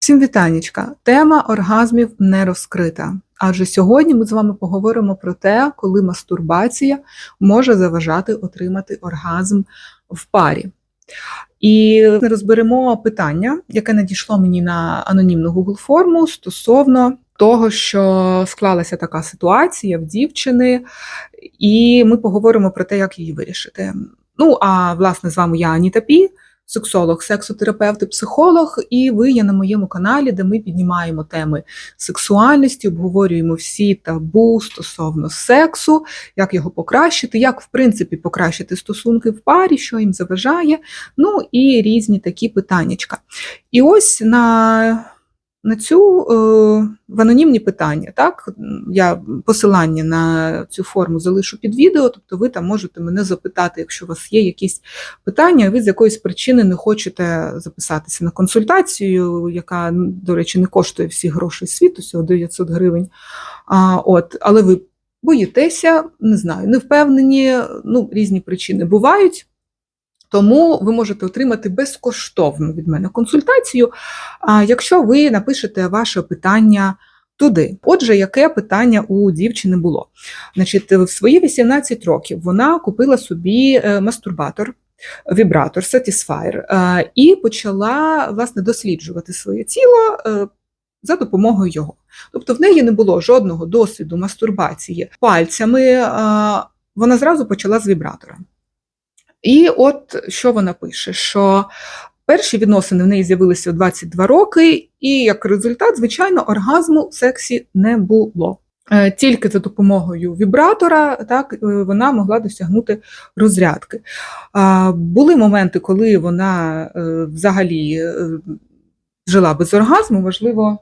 Всім вітанечка. Тема оргазмів не розкрита. Адже сьогодні ми з вами поговоримо про те, коли мастурбація може заважати отримати оргазм в парі. І розберемо питання, яке надійшло мені на анонімну Google форму стосовно того, що склалася така ситуація в дівчини, і ми поговоримо про те, як її вирішити. Ну, а власне, з вами я Аніта Пі, сексолог, сексотерапевт і психолог, і ви є на моєму каналі, де ми піднімаємо теми сексуальності, обговорюємо всі табу стосовно сексу, як його покращити, як в принципі покращити стосунки в парі, що їм заважає, ну і різні такі питаннячка. І ось на на цю е, в анонімні питання, так я посилання на цю форму залишу під відео, тобто ви там можете мене запитати, якщо у вас є якісь питання, ви з якоїсь причини не хочете записатися на консультацію, яка, до речі, не коштує всі гроші світу, всього 900 гривень. А, от, Але ви боїтеся, не знаю, не впевнені, ну, різні причини бувають. Тому ви можете отримати безкоштовну від мене консультацію, якщо ви напишете ваше питання туди. Отже, яке питання у дівчини було? Значить, в свої 18 років вона купила собі е, мастурбатор. Вібратор, Satisfyer, е, і почала власне досліджувати своє тіло е, за допомогою його. Тобто в неї не було жодного досвіду мастурбації пальцями, вона зразу почала з вібратора. І от що вона пише: що перші відносини в неї з'явилися у 22 роки, і як результат, звичайно, оргазму в сексі не було. Е, тільки за допомогою вібратора так, е, вона могла досягнути розрядки. Були моменти, коли вона е, взагалі жила без оргазму, можливо.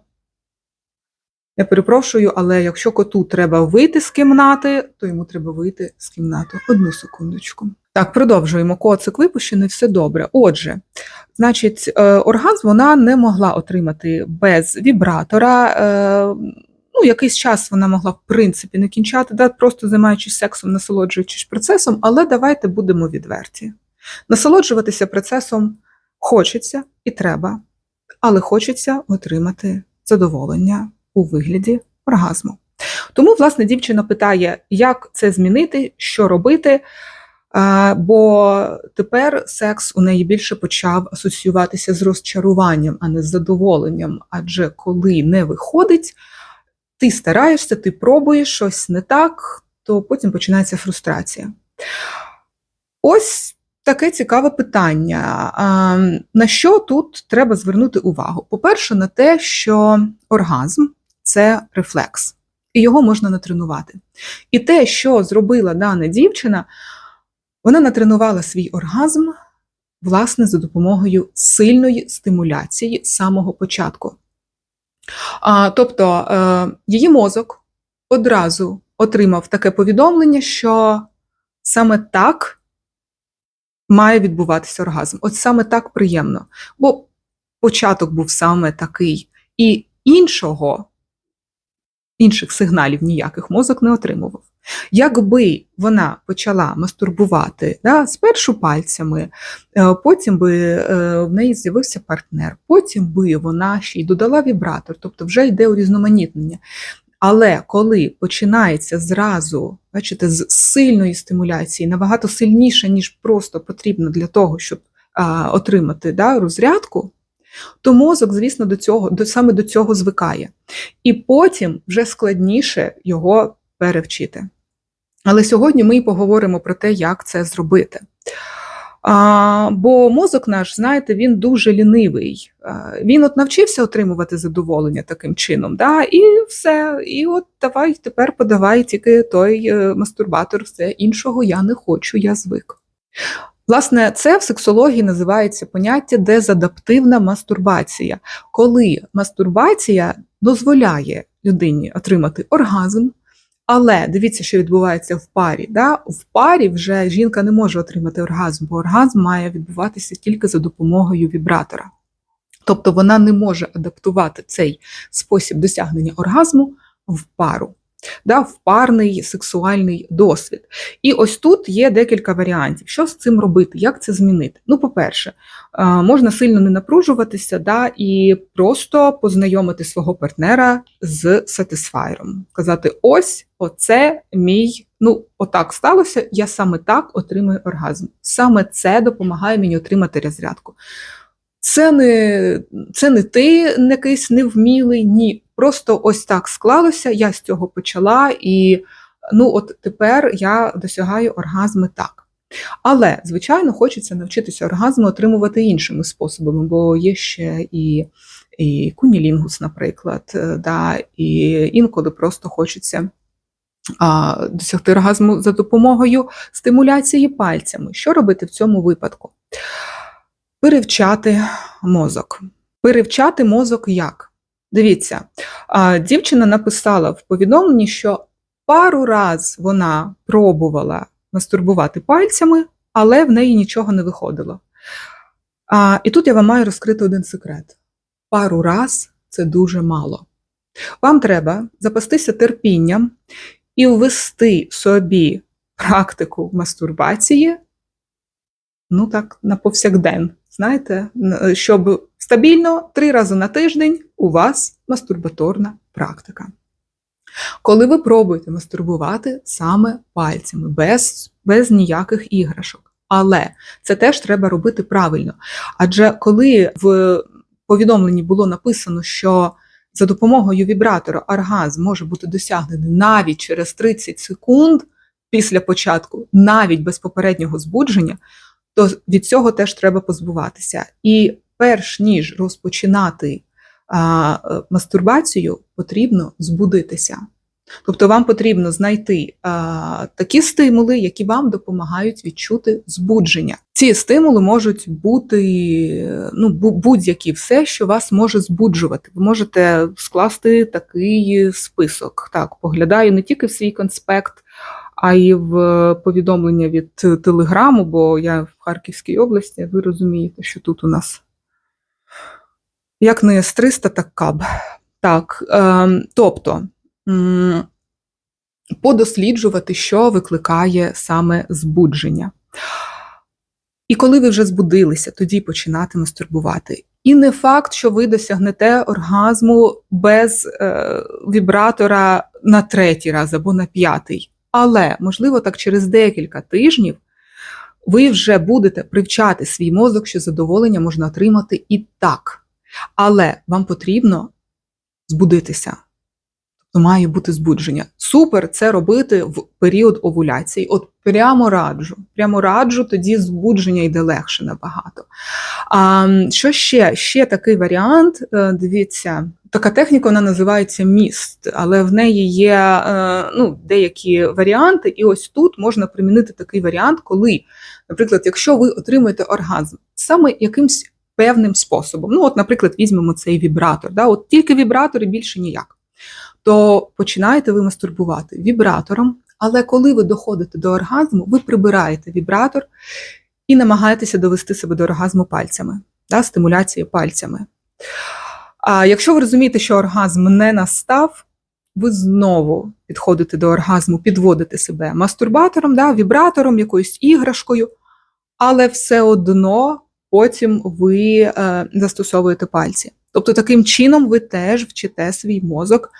Я перепрошую, але якщо коту треба вийти з кімнати, то йому треба вийти з кімнати. Одну секундочку. Так, продовжуємо. Коцик випущений, все добре. Отже, значить, е, оргазм вона не могла отримати без вібратора. Е, ну, якийсь час вона могла, в принципі, не кінчати, да, просто займаючись сексом, насолоджуючись процесом, але давайте будемо відверті. Насолоджуватися процесом хочеться і треба, але хочеться отримати задоволення у вигляді оргазму. Тому, власне, дівчина питає, як це змінити, що робити. Бо тепер секс у неї більше почав асоціюватися з розчаруванням, а не з задоволенням. Адже коли не виходить, ти стараєшся, ти пробуєш щось не так, то потім починається фрустрація. Ось таке цікаве питання. На що тут треба звернути увагу? По-перше, на те, що оргазм це рефлекс, і його можна натренувати. І те, що зробила дана дівчина. Вона натренувала свій оргазм, власне, за допомогою сильної стимуляції з самого початку. А, Тобто е, її мозок одразу отримав таке повідомлення, що саме так має відбуватися оргазм. От саме так приємно. Бо початок був саме такий, і іншого, інших сигналів ніяких мозок не отримував. Якби вона почала мастурбувати да, спершу пальцями, е, потім би е, в неї з'явився партнер, потім би вона ще й додала вібратор, тобто вже йде урізноманітнення. Але коли починається зразу, бачите, з сильної стимуляції, набагато сильніше, ніж просто потрібно для того, щоб а, отримати да, розрядку, то мозок, звісно, до цього, до, саме до цього звикає. І потім вже складніше його перевчити. Але сьогодні ми поговоримо про те, як це зробити. А, Бо мозок наш, знаєте, він дуже лінивий. А, він от навчився отримувати задоволення таким чином, да, і все. І от давай тепер подавай тільки той е, мастурбатор, все іншого я не хочу, я звик. Власне, це в сексології називається поняття дезадаптивна мастурбація, коли мастурбація дозволяє людині отримати оргазм. Але дивіться, що відбувається в парі. Да? В парі вже жінка не може отримати оргазм, бо оргазм має відбуватися тільки за допомогою вібратора. Тобто вона не може адаптувати цей спосіб досягнення оргазму в пару. Да, в парний сексуальний досвід. І ось тут є декілька варіантів. Що з цим робити? Як це змінити? Ну, по-перше, е, можна сильно не напружуватися да, і просто познайомити свого партнера з сатисфайером. Казати: ось, оце мій. Ну, отак сталося, я саме так отримую оргазм. Саме це допомагає мені отримати розрядку. Це не це не ти якийсь невмілий, ні. Просто ось так склалося, я з цього почала, і ну от тепер я досягаю оргазми так. Але, звичайно, хочеться навчитися оргазму отримувати іншими способами, бо є ще і і кунілінгус, наприклад, е, да, і інколи просто хочеться а, досягти оргазму за допомогою стимуляції пальцями. Що робити в цьому випадку? Перевчати мозок. Перевчати мозок як? Дивіться, дівчина написала в повідомленні, що пару раз вона пробувала мастурбувати пальцями, але в неї нічого не виходило. І тут я вам маю розкрити один секрет: пару раз це дуже мало. Вам треба запастися терпінням і ввести собі практику мастурбації, ну так, на повсякден знаєте, щоб стабільно три рази на тиждень у вас мастурбаторна практика. Коли ви пробуєте мастурбувати саме пальцями, без, без ніяких іграшок. Але це теж треба робити правильно. Адже коли в повідомленні було написано, що за допомогою вібратора оргазм може бути досягнений навіть через 30 секунд після початку, навіть без попереднього збудження, то від цього теж треба позбуватися. І перш ніж розпочинати мастурбацію, потрібно збудитися. Тобто вам потрібно знайти а, такі стимули, які вам допомагають відчути збудження. Ці стимули можуть бути ну, будь-які все, що вас може збуджувати. Ви можете скласти такий список. Так, поглядаю не тільки в свій конспект, а й в повідомлення від Телеграму, бо я в Харківській області, ви розумієте, що тут у нас як не С-300, так КАБ. Так, е, тобто подосліджувати, що викликає саме збудження. І коли ви вже збудилися, тоді починати мастурбувати. І не факт, що ви досягнете оргазму без е, вібратора на третій раз або на п'ятий. Але, можливо, так через декілька тижнів ви вже будете привчати свій мозок, що задоволення можна отримати і так. Але вам потрібно збудитися. Тобто має бути збудження. Супер це робити в період овуляції. От прямо раджу. Прямо раджу, тоді збудження йде легше набагато. А що ще? Ще такий варіант. Е, дивіться, така техніка вона називається міст, але в неї є е, ну, деякі варіанти, і ось тут можна примінити такий варіант, коли, наприклад, якщо ви отримуєте оргазм саме якимсь певним способом, ну, от, наприклад, візьмемо цей вібратор, да, от тільки вібратор і більше ніяк то починаєте ви мастурбувати вібратором, але коли ви доходите до оргазму, ви прибираєте вібратор і намагаєтеся довести себе до оргазму пальцями, да, стимуляції пальцями. А якщо ви розумієте, що оргазм не настав, ви знову підходите до оргазму, підводите себе мастурбатором, да, вібратором, якоюсь іграшкою, але все одно потім ви е, застосовуєте пальці. Тобто, таким чином ви теж вчите свій мозок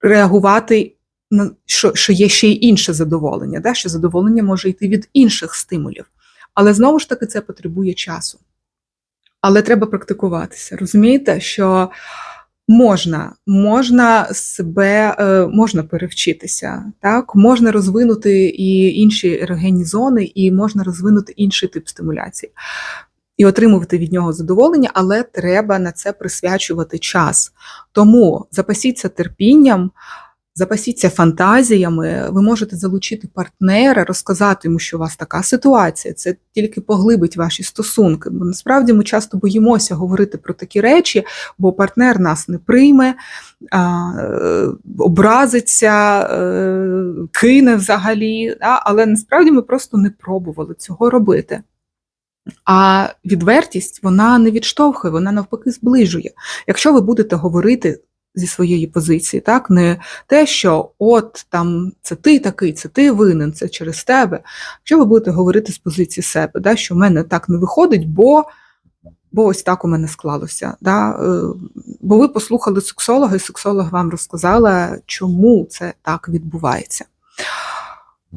реагувати на що що є ще й інше задоволення, да? що задоволення може йти від інших стимулів. Але знову ж таки це потребує часу. Але треба практикуватися. Розумієте, що можна можна себе е, можна перевчитися, так? можна розвинути і інші ерогенні зони, і можна розвинути інший тип стимуляції і отримувати від нього задоволення, але треба на це присвячувати час. Тому запасіться терпінням. Запасіться фантазіями, ви можете залучити партнера, розказати йому, що у вас така ситуація. Це тільки поглибить ваші стосунки. Бо насправді ми часто боїмося говорити про такі речі, бо партнер нас не прийме, образиться, е, кине взагалі. Але насправді ми просто не пробували цього робити. А відвертість вона не відштовхує, вона навпаки зближує. Якщо ви будете говорити зі своєї позиції, так? Не те, що от там це ти такий, це ти винен, це через тебе. Якщо ви будете говорити з позиції себе, да, що в мене так не виходить, бо, бо ось так у мене склалося. Да? е, Бо ви послухали сексолога, і сексолог вам розказала, чому це так відбувається.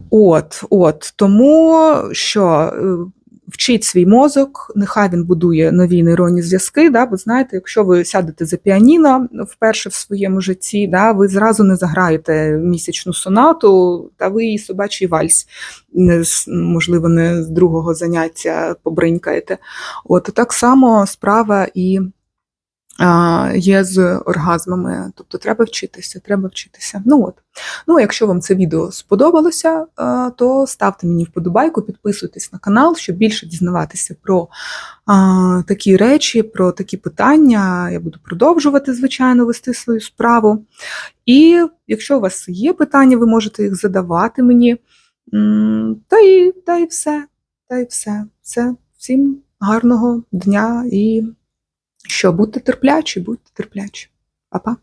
От, от, тому що е, вчіть свій мозок, нехай він будує нові нейронні зв'язки. Да, бо знаєте, якщо ви сядете за піаніно вперше в своєму житті, да, ви зразу не заграєте місячну сонату, та ви і собачий вальс, не можливо, не з другого заняття побринькаєте. От так само справа і є з оргазмами. Тобто треба вчитися, треба вчитися. Ну от. Ну, якщо вам це відео сподобалося, е, то ставте мені вподобайку, підписуйтесь на канал, щоб більше дізнаватися про такі речі, про такі питання. Я буду продовжувати, звичайно, вести свою справу. І якщо у вас є питання, ви можете їх задавати мені. Та і, та і все. Та і все. Все. Всім гарного дня і що, будьте терплячі, будьте терплячі. Па-па.